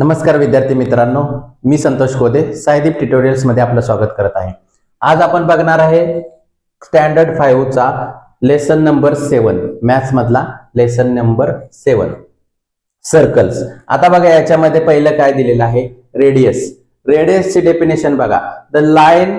नमस्कार विद्यार्थी मित्रांनो मी संतोष कोदे सायदीप ट्युटोरियल्समध्ये आपलं स्वागत करत आहे. आज आपण बघणार आहे स्टँडर्ड फाईव्हचा लेसन नंबर सेवन मॅथ्स मधला लेसन नंबर सेवन सर्कल्स आता बघा याच्यामध्ये पहिलं काय दिलेलं आहे? रेडियस रेडियसची डेफिनेशन बघा. The line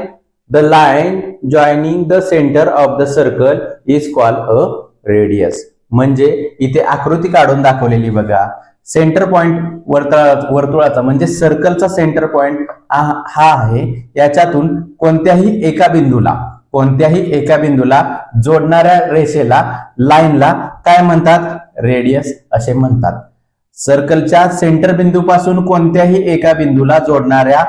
the line joining the centre of the circle is call a radius म्हणजे इथे आकृती काढून दाखवलेली बघा. सेंटर पॉइंट वर्तुळा वर्तुळाचा म्हणजे सर्कलचा सेंटर पॉइंट हा आहे. याच्यातून कोणत्याही एका बिंदूला कोणत्याही एका बिंदूला जोडणाऱ्या रेषेला लाईनला काय म्हणतात? रेडियस असे म्हणतात. सर्कलच्या सेंटर बिंदूपासून कोणत्याही एका बिंदूला जोडणाऱ्या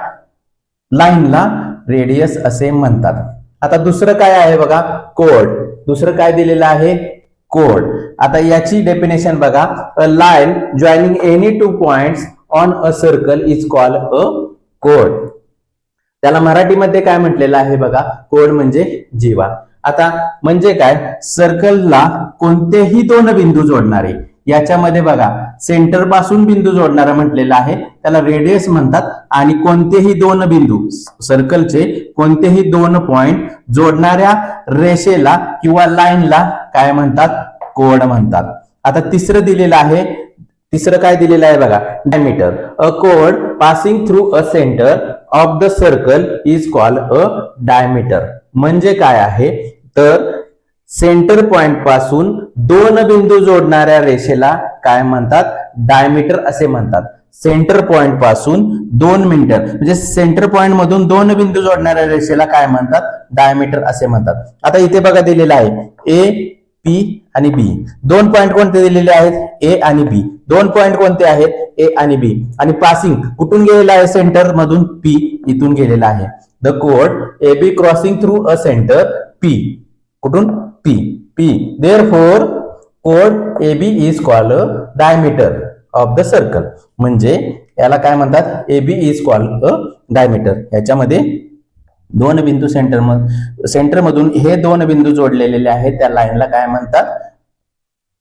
लाईनला रेडियस असे म्हणतात. आता दुसरं काय आहे बघा? कोड दुसरं काय दिलेलं आहे? कोड आता याची डेफिनेशन बघा. A line joining any two point on a circle is call a code त्याला मराठीमध्ये काय म्हटलेलं आहे बघा? कोड म्हणजे जीवा. आता म्हणजे काय? सर्कलला कोणतेही दोन बिंदू जोडणारे. याच्यामध्ये बघा सेंटरपासून बिंदू जोडणारा म्हटलेला आहे. त्याला रेडियस म्हणतात. आणि कोणतेही दोन बिंदू सर्कलचे कोणतेही दोन पॉइंट जोडणाऱ्या रेषेला किंवा लाईनला काय म्हणतात? कोड म्हणतात. आता तिसरं दिलेलं आहे. तिसरं काय दिलेलं आहे बघा. Diameter a code passing through a centre of the circle is call a diameter म्हणजे काय आहे? तर सेंटर पॉइंटपासून दोन बिंदू जोडणाऱ्या रेषेला काय म्हणतात? डायमीटर असे म्हणतात. सेंटर पॉइंटपासून दोन मीटर म्हणजे सेंटर पॉइंट मधून दोन बिंदू जोडणाऱ्या रेषेला काय म्हणतात? डायमीटर असे म्हणतात. आता इथे बघा दिलेलं आहे. ए पी आणि बी दोन पॉइंट कोणते दिलेले आहेत? ए आणि बी दोन पॉइंट कोणते आहेत? ए आणि बी आणि पासिंग कुठून गेलेला आहे? सेंटर मधून पी इथून गेलेला आहे. The code A B crossing through a centre P कुठून? P P therefore AB is called is diameter diameter of the circle म्हणजे याला काय म्हणतात? A B is call a diameter याच्यामध्ये दोन बिंदू सेंटर सेंटर मधून हे दोन बिंदू जोडलेले आहेत. त्या लाईनला काय म्हणतात?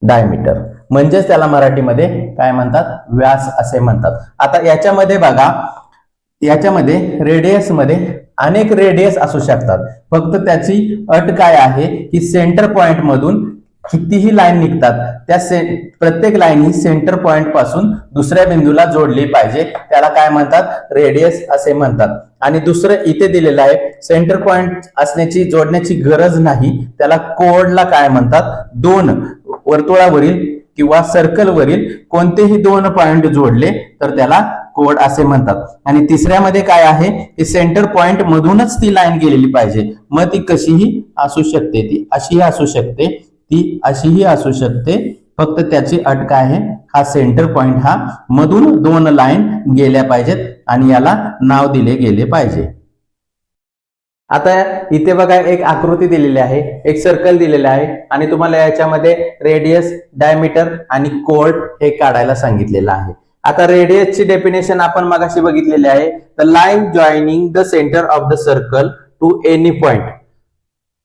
डायमीटर म्हणजेच त्याला मराठीमध्ये काय म्हणतात? व्यास असे म्हणतात. आता याच्यामध्ये बघा याच्यामध्ये रेडियसमध्ये अनेक रेडियस असू शकतात. फक्त त्याची अट काय आहे की सेंटर पॉइंट मधून कितीही लाईन निघतात त्या से प्रत्येक लाईन ही सेंटर पॉइंटपासून दुसऱ्या बिंदूला जोडली पाहिजे. त्याला काय म्हणतात? रेडियस असे म्हणतात. आणि दुसरं इथे दिलेलं आहे सेंटर पॉइंट असण्याची जोडण्याची गरज नाही. त्याला कोडला काय म्हणतात? दोन वर्तुळावरील किंवा सर्कलवरील कोणतेही दोन पॉइंट जोडले तर त्याला कोड असे म्हणतात. आणि तिसऱ्यामध्ये काय आहे? की सेंटर पॉइंट मधूनच ती लाईन गेलेली पाहिजे. मग ती कशीही असू शकते ती अशीही असू शकते ती अशीही असू शकते. फक्त त्याची अट काय आहे? हा सेंटर पॉइंट हा मधून दोन लाईन गेल्या पाहिजेत आणि याला नाव दिले गेले पाहिजे. आता इथे बघा एक आकृती दिलेली आहे एक सर्कल दिलेला आहे. आणि तुम्हाला याच्यामध्ये रेडियस डायमीटर आणि कोर्ट हे काढायला सांगितलेलं आहे. आता रेडियसची डेफिनेशन आपण मगाशी बघितलेली आहे. The line joining the centre of the circle to any point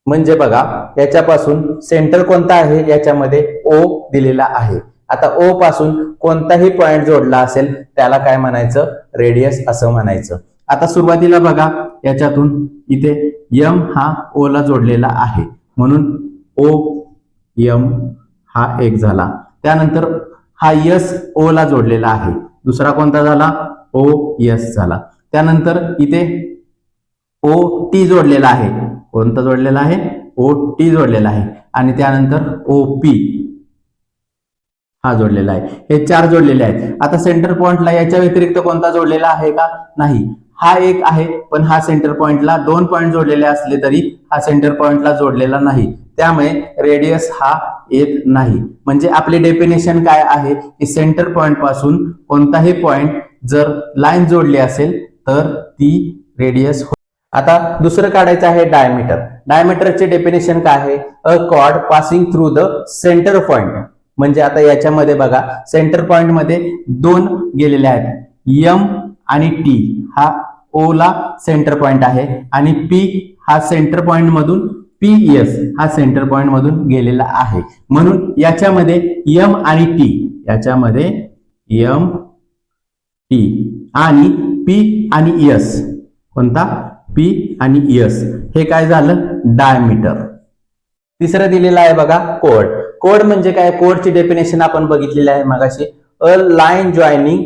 म्हणजे बघा याच्यापासून सेंटर कोणता आहे? याच्यामध्ये ओ दिलेला आहे. आता ओ पासून कोणताही पॉइंट जोडला असेल त्याला काय म्हणायचं? रेडियस असं म्हणायचं. आता सुरुवातीला बघा याच्यातून इथे यम हा ओ ला जोडलेला आहे. म्हणून ओ यम हा एक झाला. त्यानंतर हा यस ओ ला जोडलेला आहे. दुसरा कोणता झाला? ओ यस झाला. त्यानंतर इथे ओ टी जोडलेला आहे. कोणता जोडलेला आहे? ओ टी जोडलेला आहे. आणि त्यानंतर ओ पी हा जोडलेला आहे. हे चार जोडलेले आहेत. आता सेंटर पॉइंटला याच्या व्यतिरिक्त कोणता जोडलेला आहे का? नाही. हा एक आहे पण हा सेंटर पॉइंटला दोन पॉइंट जोडलेले असले तरी हा सेंटर पॉइंटला जोडलेला नाही. त्यामुळे रेडियस हा येत नाही. म्हणजे आपली डेफिनेशन काय आहे? की सेंटर पॉइंटपासून कोणताही पॉइंट जर लाईन जोडली असेल तर ती रेडियस हो- आता दुसरं काढायचं आहे डायमीटर डायमीटरचे डेफिनेशन काय आहे? A chord passing through the centre point म्हणजे आता याच्यामध्ये बघा सेंटर पॉइंटमध्ये दोन गेलेले आहेत. यम आणि टी हा ओ ला सेंटर पॉइंट आहे आणि पी हा सेंटर पॉइंट मधून पी एस हा सेंटर पॉइंट मधून गेलेला आहे. म्हणून याच्यामध्ये यम आणि टी याच्यामध्ये यम टी आणि पी आणि एस कोणता? पी आणि एस हे काय झालं? डायमीटर तिसरं दिलेलं आहे बघा कोड कोड म्हणजे काय? कोडची डेफिनेशन आपण बघितलेली आहे मगाशी. A line joining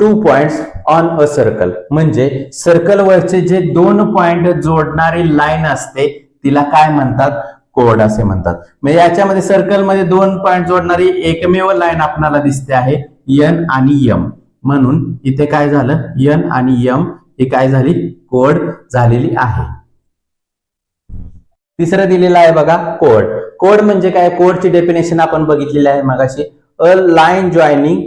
two points on a circle म्हणजे सर्कल वरचे जे दोन पॉइंट जोडणारी लाईन असते तिला काय म्हणतात? कोड असे म्हणतात. म्हणजे याच्यामध्ये सर्कलमध्ये दोन पॉईंट जोडणारी एकमेव लाईन आपणाला दिसते आहे एन आणि यम म्हणून इथे काय झालं? यन आणि यम ही काय झाली? कोड झालेली आहे. तिसरं दिलेलं आहे बघा कोड. कोड म्हणजे काय? कोडची डेफिनेशन आपण बघितलेली आहे मगाशी. A line joining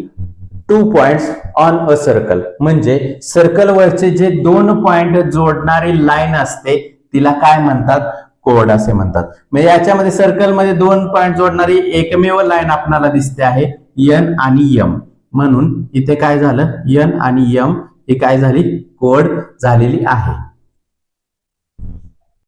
two points on a circle म्हणजे सर्कल वरचे जे दोन पॉइंट जोडणारी लाईन असते तिला काय म्हणतात? कोड असे म्हणतात. म्हणजे याच्यामध्ये सर्कलमध्ये दोन पॉईंट जोडणारी एकमेव लाईन आपणाला दिसते आहे एन आणि यम म्हणून इथे काय झालं? एन आणि यम ही काय झाली? कोड झालेली आहे.